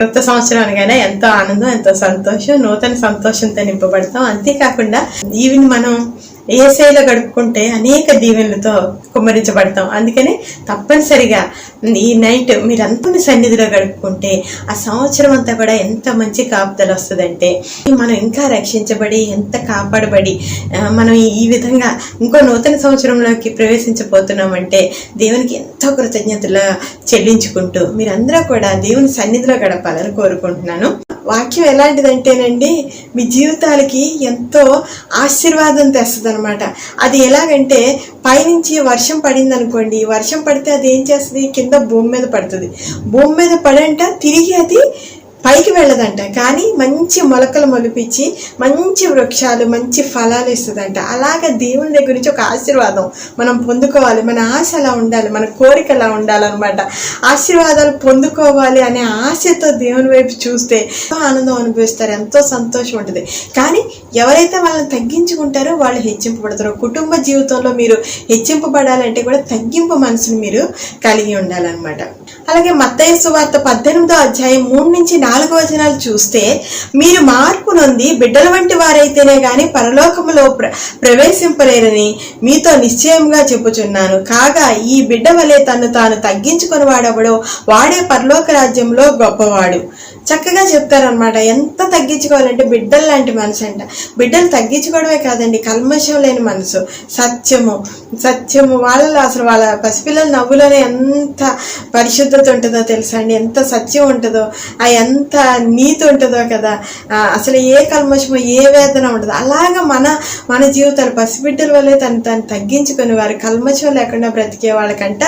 కొత్త సంవత్సరానికైనా ఎంతో ఆనందం ఎంతో సంతోషం నూతన సంతోషంతో నింపబడతాం. అంతేకాకుండా ఈవిని మనం ఏసైలో గడుపుకుంటే అనేక దీవెనలతో కుమ్మరించబడతాం. అందుకని తప్పనిసరిగా ఈ నైట్ మీరంతా సన్నిధిలో గడుపుకుంటే ఆ సంవత్సరం అంతా కూడా ఎంత మంచి కాపుదలు వస్తుందంటే మనం ఇంకా రక్షించబడి ఎంత కాపాడబడి మనం ఈ విధంగా ఇంకో నూతన సంవత్సరంలోకి ప్రవేశించబోతున్నామంటే దేవునికి ఎంతో కృతజ్ఞతలు చెల్లించుకుంటూ మీరందరూ కూడా దేవుని సన్నిధిలో గడపాలని కోరుకుంటున్నాను. వాక్యం ఎలాంటిదంటేనండి మీ జీవితాలకి ఎంతో ఆశీర్వాదం తెస్తుంది అనమాట అది ఎలాగంటే పైనుంచి వర్షం పడింది అనుకోండి వర్షం పడితే అది ఏం చేస్తుంది? కింద భూమి మీద పడుతుంది. భూమి మీద పడంట తిరిగి అది పైకి వెళ్ళదంట. కానీ మంచి మొలకలు మొలిపించి మంచి వృక్షాలు మంచి ఫలాలు ఇస్తుందంట. అలాగ దేవుని దగ్గర నుంచి ఒక ఆశీర్వాదం మనం పొందుకోవాలి. మన ఆశ అలా ఉండాలి. మన కోరిక అలా ఉండాలన్నమాట. ఆశీర్వాదాలు పొందుకోవాలి అనే ఆశతో దేవుని వైపు చూస్తే ఎంతో ఆనందం అనుభవిస్తారు. ఎంతో సంతోషం ఉంటుంది. కానీ ఎవరైతే వాళ్ళని తగ్గించుకుంటారో వాళ్ళు హెచ్చింపబడతారు. కుటుంబ జీవితంలో మీరు హెచ్చింపబడాలంటే కూడా తగ్గింపు మనసుని మీరు కలిగి ఉండాలన్నమాట. అలాగే మత్తయ్య సువార్త పద్దెనిమిదో అధ్యాయం మూడు నుంచి నాలుగు వచనాలు చూస్తే మీరు మార్పు నొంది బిడ్డల వంటి వారైతేనే గాని పరలోకములో ప్ర ప్రవేశింపలేరని మీతో నిశ్చయంగా చెప్పుచున్నాను. కాగా ఈ బిడ్డ వలె తను తాను తగ్గించుకుని వాడెవడో వాడే పరలోక రాజ్యంలో గొప్పవాడు. చక్కగా చెప్తారనమాట ఎంత తగ్గించుకోవాలంటే బిడ్డలు లాంటి మనసు అంట. బిడ్డలు తగ్గించుకోవడమే కాదండి కల్మషం లేని మనసు. సత్యము. సత్యము వాళ్ళలో అసలు వాళ్ళ పసిపిల్లల నవ్వులోనే ఎంత పరిశుద్ధత ఉంటుందో తెలుసా అండి? ఎంత సత్యం ఉంటుందో ఆ ఎంత నీతి ఉంటుందో కదా. అసలు ఏ కల్మషము ఏ వేదన ఉండదు. అలాగ మన మన జీవితాలు పసిబిడ్డల వల్లే తను తను తగ్గించుకుని వారు. కల్మషం లేకుండా బ్రతికే వాళ్ళకంట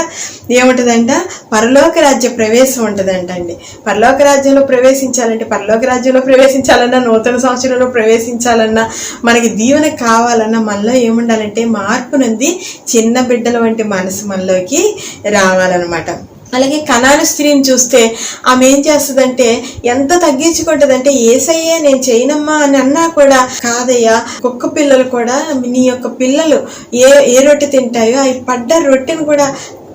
ఏముంటుందంట? పరలోక రాజ్య ప్రవేశం ఉంటుందంట అండి పరలోక రాజ్యంలో ప్రవేశించాలంటే పరలోక రాజ్యంలో ప్రవేశించాలన్నా నూతన సంవత్సరంలో ప్రవేశించాలన్నా మనకి దీవెన కావాలన్నా మనలో ఏముండాలంటే మార్పు నుండి చిన్న బిడ్డల వంటి మనసు మనలోకి రావాలన్నమాట. అలాగే కణాలు స్త్రీని చూస్తే ఆమె ఏం చేస్తుందంటే ఎంత తగ్గించుకుంటుందంటే ఏసయ్యే నేను చేయనమ్మా అని అన్నా కూడా కాదయ్యా కుక్క పిల్లలు కూడా నీ యొక్క పిల్లలు ఏ ఏ రొట్టె తింటాయో అవి పడ్డ రొట్టెను కూడా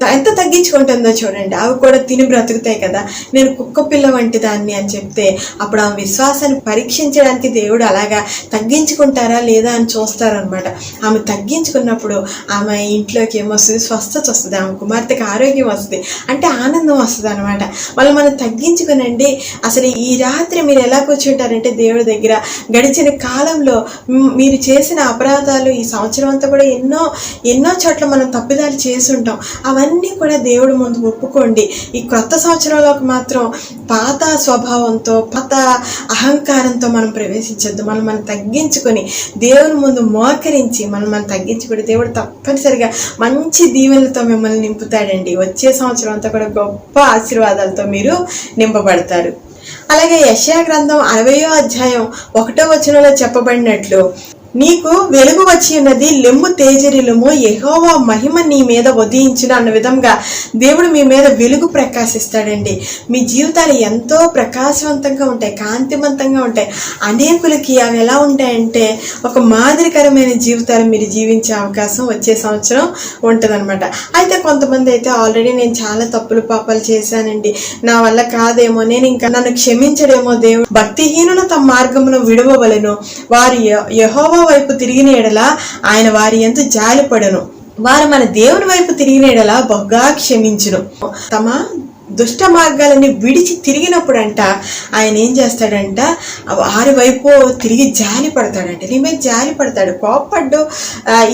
ఎంత తగ్గించుకుంటుందో చూడండి. అవి కూడా తిని బ్రతుకుతాయి కదా. నేను కుక్క పిల్ల వంటి దాన్ని అని చెప్తే అప్పుడు ఆ విశ్వాసాన్ని పరీక్షించడానికి దేవుడు అలాగా తగ్గించుకుంటారా లేదా అని చూస్తారనమాట. ఆమె తగ్గించుకున్నప్పుడు ఆమె ఇంట్లోకి ఏమొస్తుంది స్వస్థత వస్తుంది. ఆమె కుమార్తెకి ఆరోగ్యం వస్తుంది. అంటే ఆనందం వస్తుంది అనమాట. వాళ్ళు మనం తగ్గించుకునండి. అసలు ఈ రాత్రి మీరు ఎలా కూర్చుంటారంటే దేవుడి దగ్గర గడిచిన కాలంలో మీరు చేసిన అపరాధాలు ఈ సంవత్సరం అంతా కూడా ఎన్నో ఎన్నో చోట్ల మనం తప్పిదాలు చేసి ఉంటాం. అవన్నీ కూడా దేవుడి ముందు ఒప్పుకోండి. ఈ కొత్త సంవత్సరంలోకి మాత్రం పాత స్వభావంతో పాత అహంకారంతో మనం ప్రవేశించొద్దు. మనం మనం తగ్గించుకొని దేవుని ముందు మోకరించి మనం మనం తగ్గించుకొని దేవుడు తప్పనిసరిగా మంచి దీవెనలతో మిమ్మల్ని నింపుతాడండి. వచ్చే సంవత్సరం అంతా కూడా గొప్ప ఆశీర్వాదాలతో మీరు నింపబడతారు. అలాగే యశయా గ్రంథం అరవయో అధ్యాయం ఒకటో వచనంలో చెప్పబడినట్లు నీకు వెలుగు వచ్చి ఉన్నది లెమ్ము తేజరిలము ఎహోవా మహిమ నీ మీద ఉదయించిన అన్న విధంగా దేవుడు మీ మీద వెలుగు ప్రకాశిస్తాడండి. మీ జీవితాలు ఎంతో ప్రకాశవంతంగా ఉంటాయి కాంతివంతంగా ఉంటాయి. అనేకులకి అవి ఎలా ఉంటాయంటే ఒక మాదిరికరమైన జీవితాలు మీరు జీవించే అవకాశం వచ్చే సంవత్సరం ఉంటుందన్నమాట. అయితే కొంతమంది అయితే ఆల్రెడీ నేను చాలా తప్పులు పాపాలు చేశానండి. నా వల్ల కాదేమో నేను ఇంకా నన్ను క్షమించడేమో దేవుడు. భక్తిహీనులు తమ మార్గమును విడవవలెను. వారు యహోవ యెహోవా వైపు తిరిగిన ఎడల ఆయన వారి ఎంత జాలిపడను. వారు మన దేవుని వైపు తిరిగిన ఎడల బహుగా క్షమించును. తమ దుష్ట మార్గాలని విడిచి తిరిగినప్పుడంట ఆయన ఏం చేస్తాడంట? వారి వైపు తిరిగి జాలి పడతాడంట. నీ మీద జాలి పడతాడు. కోప్పడ్డు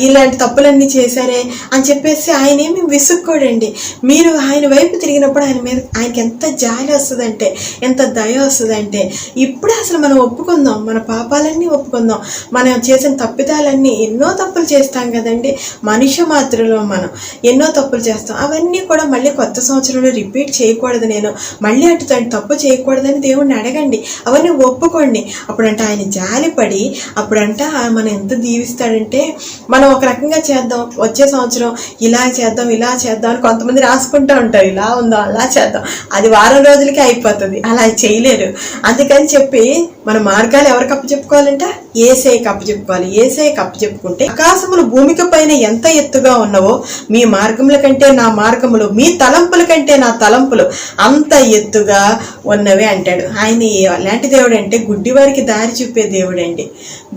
ఇలాంటి తప్పులన్నీ చేశారే అని చెప్పేసి ఆయన ఏమి విసుక్కోడండి. మీరు ఆయన వైపు తిరిగినప్పుడు ఆయన మీద ఆయనకి ఎంత జాలి వస్తుందంటే ఎంత దయ వస్తుందంటే ఇప్పుడే అసలు మనం ఒప్పుకుందాం. మన పాపాలన్నీ ఒప్పుకుందాం. మనం చేసిన తప్పిదాలన్నీ ఎన్నో తప్పులు చేస్తాం కదండి. మనిషి మాత్రలో మనం ఎన్నో తప్పులు చేస్తాం. అవన్నీ కూడా మళ్ళీ కొత్త సంవత్సరంలో రిపీట్ చేయకూడదు నేను. మళ్ళీ అటు తండ్రి తప్పు చేయకూడదని దేవుణ్ణి అడగండి. అవన్నీ ఒప్పుకోండి. అప్పుడంట ఆయన జాలిపడి అప్పుడంట మనం ఎంత దీవిస్తాడంటే మనం ఒక రకంగా చేద్దాం. వచ్చే సంవత్సరం ఇలా చేద్దాం ఇలా చేద్దాం అని కొంతమంది రాసుకుంటూ ఉంటారు. ఇలా ఉందో అలా చేద్దాం. అది వారం రోజులకి అయిపోతుంది. అలా చేయలేరు. అందుకని చెప్పి మన మార్గాలు ఎవరికి అప్పు చెప్పుకోవాలంట? ఏసే కప్పు చెప్పుకోవాలి. ఏసే కప్పు చెప్పుకుంటే ఆకాశములు భూమికి పైన ఎంత ఎత్తుగా ఉన్నవో మీ మార్గముల కంటే నా మార్గములు మీ తలంపుల కంటే నా తలంపులు దేవుడు అంత ఎత్తుగా ఉన్నవి అంటాడు. ఆయన ఎలాంటి దేవుడు అంటే గుడ్డివారికి దారి చూపే దేవుడు అండి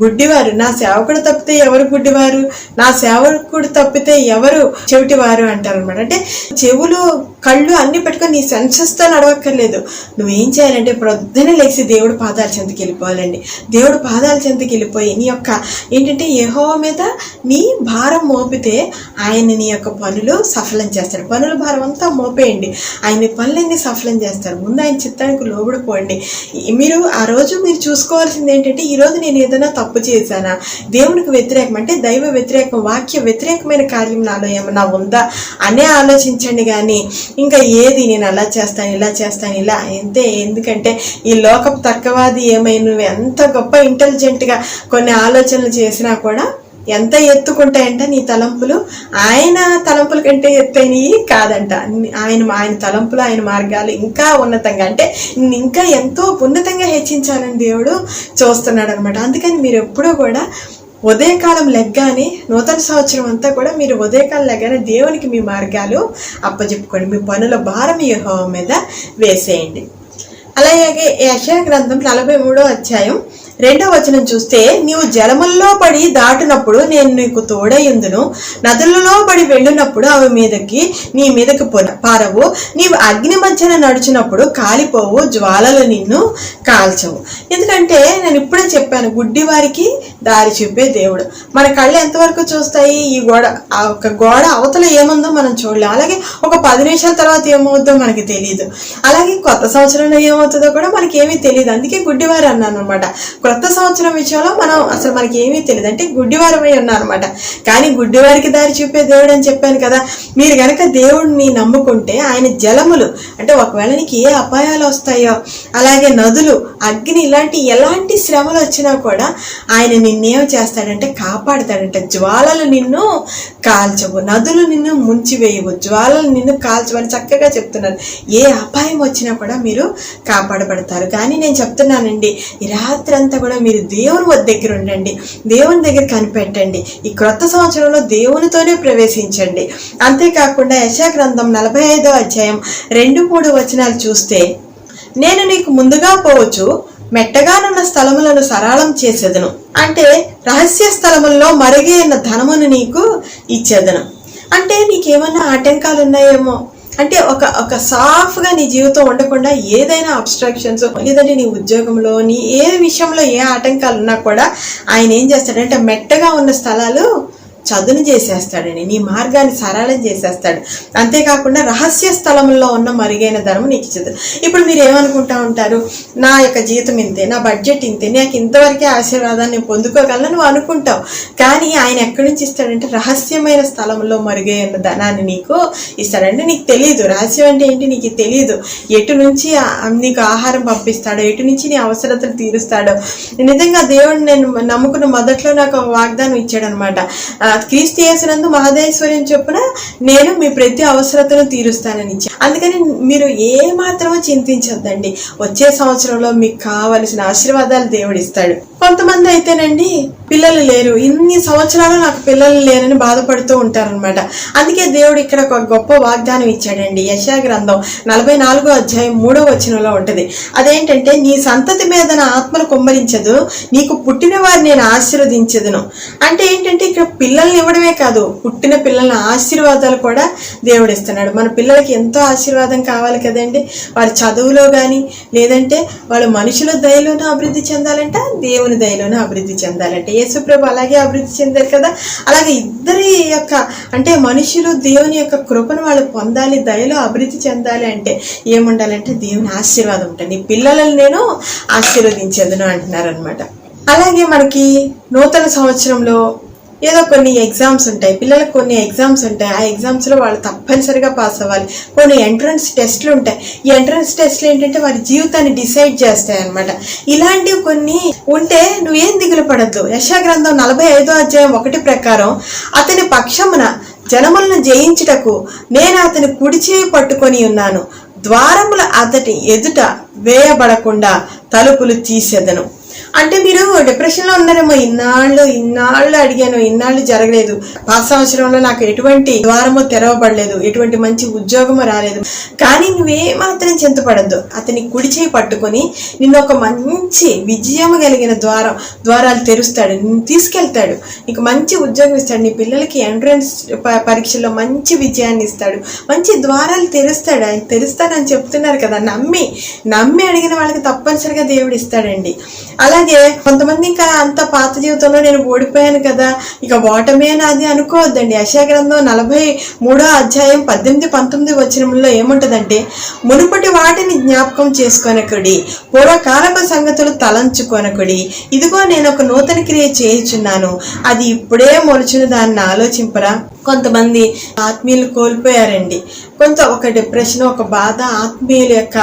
గుడ్డివారు నా సేవకుడు తప్పితే ఎవరు గుడ్డివారు? నా సేవకుడు తప్పితే ఎవరు చెవిటివారు? అంటారు అనమాట అంటే చెవులు కళ్ళు అన్ని పెట్టుకొని నీ సెన్సెస్తో నడవక్కర్లేదు. నువ్వేం చేయాలంటే ప్రొద్దున లేచి దేవుడు పాదాల చెంతకి వెళ్ళిపోవాలండి. దేవుడు పాదాల చెంతకి వెళ్ళిపోయి నీ యొక్క ఏంటంటే యహో మీద నీ భారం మోపితే ఆయన నీ యొక్క పనులు సఫలం చేస్తాడు. పనుల భారం అంతా మోపేయండి. ఆయన పనులన్నీ సఫలం చేస్తారు. ముందు ఆయన చిత్తానికి లోబడిపోండి. మీరు ఆ రోజు మీరు చూసుకోవాల్సింది ఏంటంటే ఈరోజు నేను ఏదైనా తప్పు చేశానా? దేవునికి వ్యతిరేకం అంటే దైవ వ్యతిరేకం వాక్య వ్యతిరేకమైన కార్యం నాలో ఏమన్నా ఉందా? అనే ఆలోచించండి కానీ ఇంకా ఏది నేను అలా చేస్తాను ఇలా చేస్తాను ఇలా అంతే. ఎందుకంటే ఈ లోకపు తర్కవాది ఏమై నువ్వు ఎంత గొప్ప ఇంటెలిజెంట్గా కొన్ని ఆలోచనలు చేసినా కూడా ఎంత ఎత్తుకుంటాయంట నీ తలంపులు ఆయన తలంపుల కంటే ఎత్తైనవి కాదంట. ఆయన ఆయన తలంపులు ఆయన మార్గాలు ఇంకా ఉన్నతంగా అంటే ఇంకా ఎంతో ఉన్నతంగా హెచ్చించాలని దేవుడు చూస్తున్నాడు అనమాట అందుకని మీరు ఎప్పుడూ కూడా ఉదయకాలం లెగ్గానే నూతన సంవత్సరం అంతా కూడా మీరు ఉదయకాలం లెగ్గానే దేవునికి మీ మార్గాలు అప్పజెప్పుకోండి. మీ పనుల భారం యెహోవా మీద వేసేయండి. అలాగే యశా గ్రంథం నలభై మూడో అధ్యాయం రెండో వచనం చూస్తే నీవు జలముల్లో పడి దాటినప్పుడు నేను నీకు తోడయ్యుందును నదులలో పడి వెళ్ళినప్పుడు అవి మీదకి నీ మీదకి పారవు. నీవు అగ్ని మధ్యన నడిచినప్పుడు కాలిపోవు జ్వాలలు నిన్ను కాల్చవు. ఎందుకంటే నేను ఇప్పుడే చెప్పాను గుడ్డి వారికి దారి చూపే దేవుడు. మన కళ్ళు ఎంతవరకు చూస్తాయి? ఈ గోడ ఆ ఒక గోడ అవతల ఏముందో మనం చూడలేం. అలాగే ఒక పది నిమిషాల తర్వాత ఏమవుద్దో మనకి తెలియదు అలాగే కొత్త సంవత్సరంలో ఏమవుతుందో కూడా మనకి ఏమీ తెలియదు అందుకే గుడ్డివారు అన్నాను అనమాట క్రొత్త సంవత్సరం విషయంలో మనం అసలు మనకి ఏమీ తెలియదు. అంటే గుడ్డివారమై ఉన్నాం కానీ గుడ్డివారికి దారి చూపే దేవుడు అని చెప్పాను కదా. మీరు కనుక దేవుడిని నమ్ముకుంటే ఆయన జలములు అంటే ఒకవేళ నీకు ఏ అపాయాలు వస్తాయో అలాగే నదులు అగ్ని ఇలాంటి ఎలాంటి శ్రమలు వచ్చినా కూడా ఆయన నిన్నేం చేస్తాడంటే కాపాడతాడంటే. జ్వాలలు నిన్ను కాల్చవు. నదులు నిన్ను ముంచివేయవు. జ్వాలలు నిన్ను కాల్చవని చక్కగా చెప్తున్నారు. ఏ అపాయం వచ్చినా కూడా మీరు కాపాడబడతారు. కానీ నేను చెప్తున్నానండి రాత్రంతా అంతా కూడా మీరు దేవుని వద్ద దగ్గర ఉండండి. దేవుని దగ్గర కనిపెట్టండి. ఈ క్రొత్త సంవత్సరంలో దేవునితోనే ప్రవేశించండి. అంతేకాకుండా యశా గ్రంథం నలభై ఐదో అధ్యాయం రెండు మూడు వచనాలు చూస్తే నేను నీకు ముందుగా పోవచ్చు మెట్టగానున్న స్థలములను సరళం చేసేదను. అంటే రహస్య స్థలముల్లో మరుగైన ధనమును నీకు ఇచ్చేదను. అంటే నీకేమన్నా ఆటంకాలు ఉన్నాయేమో అంటే ఒక ఒక సాఫ్గా నీ జీవితం ఉండకుండా ఏదైనా అబ్స్ట్రాక్షన్స్ లేదంటే నీ ఉద్యోగంలో నీ ఏ విషయంలో ఏ ఆటంకాలు ఉన్నా కూడా ఆయన ఏం చేస్తాడంటే మెట్టగా ఉన్న స్థలాలు చదును చేసేస్తాడని నీ మార్గాన్ని సరళం చేసేస్తాడు. అంతేకాకుండా రహస్య స్థలంలో ఉన్న మరుగైన ధనం నీకు ఇచ్చేది. ఇప్పుడు మీరు ఏమనుకుంటా ఉంటారు? నా యొక్క జీతం ఇంతే నా బడ్జెట్ ఇంతే నాకు ఇంతవరకే ఆశీర్వాదాన్ని పొందుకోగలను నువ్వు అనుకుంటావు. కానీ ఆయన ఎక్కడి నుంచి ఇస్తాడంటే రహస్యమైన స్థలంలో మరుగైన ధనాన్ని నీకు ఇస్తాడంటే నీకు తెలియదు రహస్యం అంటే ఏంటి? నీకు తెలియదు ఎటు నుంచి నీకు ఆహారం పంపిస్తాడో ఎటు నుంచి నీ అవసరతలు తీరుస్తాడో. నిజంగా దేవుడు నేను నమ్ముకున్న మొదట్లో నాకు వాగ్దానం ఇచ్చాడనమాట. క్రీస్తు చేసినందు మహదేశ్వర్యం చొప్పున నేను మీ ప్రతి అవసరతను తీరుస్తానని అందుకని మీరు ఏ మాత్రమో చింతించొద్దండి. వచ్చే సంవత్సరంలో మీకు కావలసిన ఆశీర్వాదాలు దేవుడిస్తాడు కొంతమంది అయితేనండి పిల్లలు లేరు. ఇన్ని సంవత్సరాలు నాకు పిల్లలు లేరని బాధపడుతూ ఉంటారనమాట అందుకే దేవుడు ఇక్కడ ఒక గొప్ప వాగ్దానం ఇచ్చాడండి. యశా గ్రంథం నలభై నాలుగో అధ్యాయం మూడో వచనంలో ఉంటుంది. అదేంటంటే నీ సంతతి మీద నా ఆత్మను కుమ్మరించదు నీకు పుట్టిన వారిని నేను ఆశీర్వదించదును. అంటే ఏంటంటే ఇక్కడ పిల్లల్ని ఇవ్వడమే కాదు పుట్టిన పిల్లల ఆశీర్వాదాలు కూడా దేవుడు ఇస్తున్నాడు. మన పిల్లలకి ఎంతో ఆశీర్వాదం కావాలి కదండి. వారి చదువులో కానీ లేదంటే వాళ్ళు మనుషుల దయలోనూ అభివృద్ధి చెందాలంటే దేవుడు దేవుని దయలోనూ అభివృద్ధి చెందాలంటే యేసుప్రభు అలాగే అభివృద్ధి చెందారు కదా? అలాగే ఇద్దరి యొక్క అంటే మనుషులు దేవుని యొక్క కృపను వాళ్ళు పొందాలి దయలో అభివృద్ధి చెందాలి అంటే ఏముండాలంటే దేవుని ఆశీర్వాదం ఉంటుంది. నీ పిల్లలను నేను ఆశీర్వదించేదను అంటున్నారు అనమాట అలాగే మనకి నూతన సంవత్సరంలో ఏదో కొన్ని ఎగ్జామ్స్ ఉంటాయి పిల్లలకు కొన్ని ఎగ్జామ్స్ ఉంటాయి ఆ ఎగ్జామ్స్లో వాళ్ళు తప్పనిసరిగా పాస్ అవ్వాలి. కొన్ని ఎంట్రన్స్ టెస్ట్లు ఉంటాయి. ఈ ఎంట్రన్స్ టెస్ట్లు ఏంటంటే వారి జీవితాన్ని డిసైడ్ చేస్తాయి అనమాట ఇలాంటివి కొన్ని ఉంటే నువ్వేం దిగులు పడద్దు. యశాగ్రంథం నలభై ఐదో అధ్యాయం ఒకటి ప్రకారం అతని పక్షమున జనములను జయించుటకు నేను అతని కుడిచేయి పట్టుకొని ఉన్నాను. ద్వారముల అతటి ఎదుట వేయబడకుండా తలుపులు తీసేదను. అంటే మీరు డిప్రెషన్లో ఉన్నారేమో ఇన్నాళ్ళు ఇన్నాళ్ళు అడిగాను ఇన్నాళ్ళు జరగలేదు. పాత సంవత్సరంలో నాకు ఎటువంటి ద్వారము తెరవబడలేదు ఎటువంటి మంచి ఉద్యోగము రాలేదు. కానీ నువ్వేమాత్రం చింతపడద్దు. అతని కుడి చేయి పట్టుకొని నిన్ను ఒక మంచి విజయము కలిగిన ద్వారం ద్వారాలు తెరుస్తాడు నిన్ను తీసుకెళ్తాడు. నీకు మంచి ఉద్యోగం ఇస్తాడు నీ పిల్లలకి ఎంట్రన్స్ పరీక్షలో మంచి విజయాన్ని ఇస్తాడు. మంచి ద్వారాలు తెరుస్తాడు ఆయన తెరుస్తాడని చెప్తున్నారు కదా నమ్మి నమ్మి అడిగిన వాళ్ళకి తప్పనిసరిగా దేవుడు ఇస్తాడండి. అలా అలాగే కొంతమంది ఇంకా అంత పాత జీవితంలో నేను ఓడిపోయాను కదా ఇక ఓటమే నాది అనుకోవద్దండి. యశా గ్రంథం నలభై మూడో అధ్యాయం పద్దెనిమిది పంతొమ్మిది వచనంలో ఏముంటదంటే మునుపటి వాటిని జ్ఞాపకం చేసుకొనకుడి పూర్వకాలపు సంగతులు తలంచుకొనకుడి. ఇదిగో నేను ఒక నూతన క్రియ చేయుచున్నాను అది ఇప్పుడే మొలుచును దాన్ని ఆలోచింపరా? కొంతమంది ఆత్మీయులు కోల్పోయారండి. కొంత ఒక డిప్రెషన్ ఒక బాధ ఆత్మీయుల యొక్క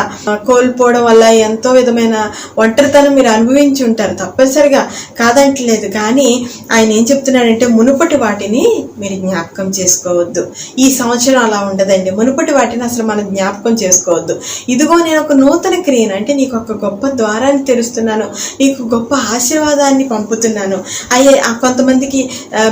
కోల్పోవడం వల్ల ఎంతో విధమైన ఒంటరితనం మీరు అనుభవించి ఉంటారు. తప్పనిసరిగా కాదంటలేదు. కానీ ఆయన ఏం చెప్తున్నాడంటే మునుపటి వాటిని మీరు జ్ఞాపకం చేసుకోవద్దు. ఈ సంవత్సరం అలా ఉండదండి. మునుపటి వాటిని అసలు మనం జ్ఞాపకం చేసుకోవద్దు. ఇదిగో నేను ఒక నూతన క్రియను అంటే నీకు ఒక గొప్ప ద్వారాన్ని తెరుస్తున్నాను. నీకు గొప్ప ఆశీర్వాదాన్ని పంపుతున్నాను. అయ్యే ఆ కొంతమందికి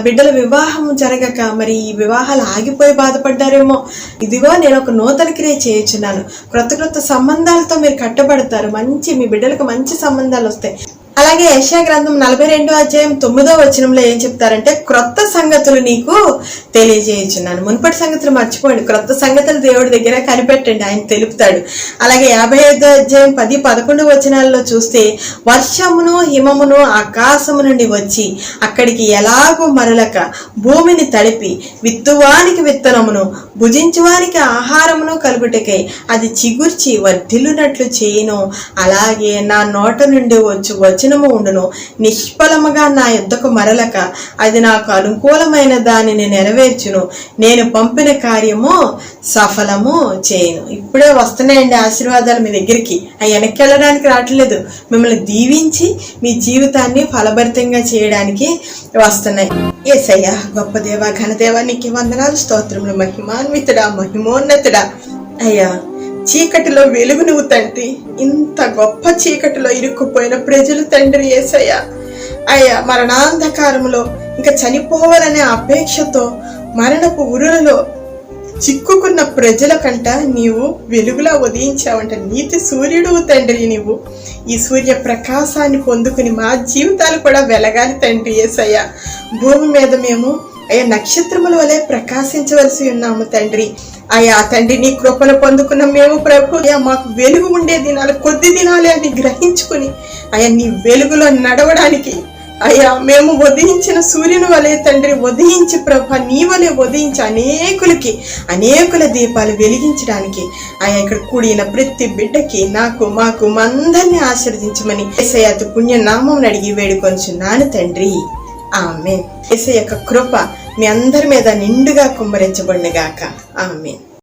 బిడ్డల వివాహం జరగక మరి ఈ వివాహాలు ఆగిపోయి బాధపడ్డారేమో. ఇదిగో నేను ఒక నూతన క్రియ చేయించున్నాను. క్రొత్త క్రొత్త సంబంధాలతో మీరు కట్టబడతారు. మంచి మీ బిడ్డలకు మంచి సంబంధాలు వస్తాయి. అలాగే యశా గ్రంథం నలభై రెండో అధ్యాయం తొమ్మిదో వచనంలో ఏం చెప్తారంటే క్రొత్త సంగతులు నీకు తెలియజేయుచున్నాను. మునుపటి సంగతులు మర్చిపోండి. క్రొత్త సంగతులు దేవుడి దగ్గర కనిపెట్టండి. ఆయన తెలుపుతాడు. అలాగే యాభై ఐదో అధ్యాయం పది పదకొండు వచనాల్లో చూస్తే వర్షమును హిమమును ఆకాశము నుండి వచ్చి అక్కడికి ఎలాగో మరలక భూమిని తడిపి విత్తువానికి విత్తనమును భుజించువానికి ఆహారమును కలుగుటకై అది చిగుర్చి వర్ధిల్లునట్లు చేయను. అలాగే నా నోట నుండి వచ్చు వచనము ఉండును. నిష్ఫలముగా నా యుద్ధకు మరలక అది నాకు అనుకూలమైన దానిని నెరవేర్చును. నేను పంపిన కార్యము సఫలము చేయను. ఇప్పుడే వస్తున్నాయండి ఆశీర్వాదాలు మీ దగ్గరికి. అవి వెనక్కి వెళ్ళడానికి రావట్లేదు. మిమ్మల్ని దీవించి మీ జీవితాన్ని ఫలభరితంగా చేయడానికి వస్తున్నాయి. ఏసయ్య గొప్ప దేవ ఘనదేవానికి వందనాలు స్తోత్రములు మహిమాన్వితుడా మహిమోన్నతుడా. అయ్యా చీకటిలో వెలుగు నువ్వు తండ్రి. ఇంత గొప్ప చీకటిలో ఇరుక్కుపోయిన ప్రజలు తండ్రి ఏసయ్యా. అయ్యా మరణాంధకారంలో ఇంకా చనిపోవాలనే అపేక్షతో మరణపు ఉరులలో చిక్కుకున్న ప్రజల కంట నీవు వెలుగులా ఉదయించావంట. నీతి సూర్యుడు తండ్రి నీవు. ఈ సూర్య ప్రకాశాన్ని పొందుకుని మా జీవితాలు కూడా వెలగాలి తండ్రి ఏసయ్య. భూమి మీద మేము అయ్యా నక్షత్రముల వలె ప్రకాశించవలసి ఉన్నాము తండ్రి? అయ్యా తండ్రి నీ కృపను పొందుకున్న మేము ప్రభు. అయ్యా మాకు వెలుగు ఉండే దినాలు కొద్ది దినాలే అని గ్రహించుకుని అయ్యా నీ వెలుగులో నడవడానికి అయ్యా మేము ఉదయించిన సూర్యుని వలె తండ్రి ఉదయించి ప్రభ నీ వలె ఉదయించి అనేకులకి అనేకుల దీపాలు వెలిగించడానికి ఆయా ఇక్కడ కూడిన ప్రతి బిడ్డకి నాకు మాకు మందరిని ఆశీర్వదించమని ఏసయ్యత పుణ్యనామం అడిగి వేడుకొంచున్నాను తండ్రి. ఆమె ఏసయ్య యొక్క కృప మీ అందరి మీద నిండుగా కుమ్మరించబడినగాక. ఆమె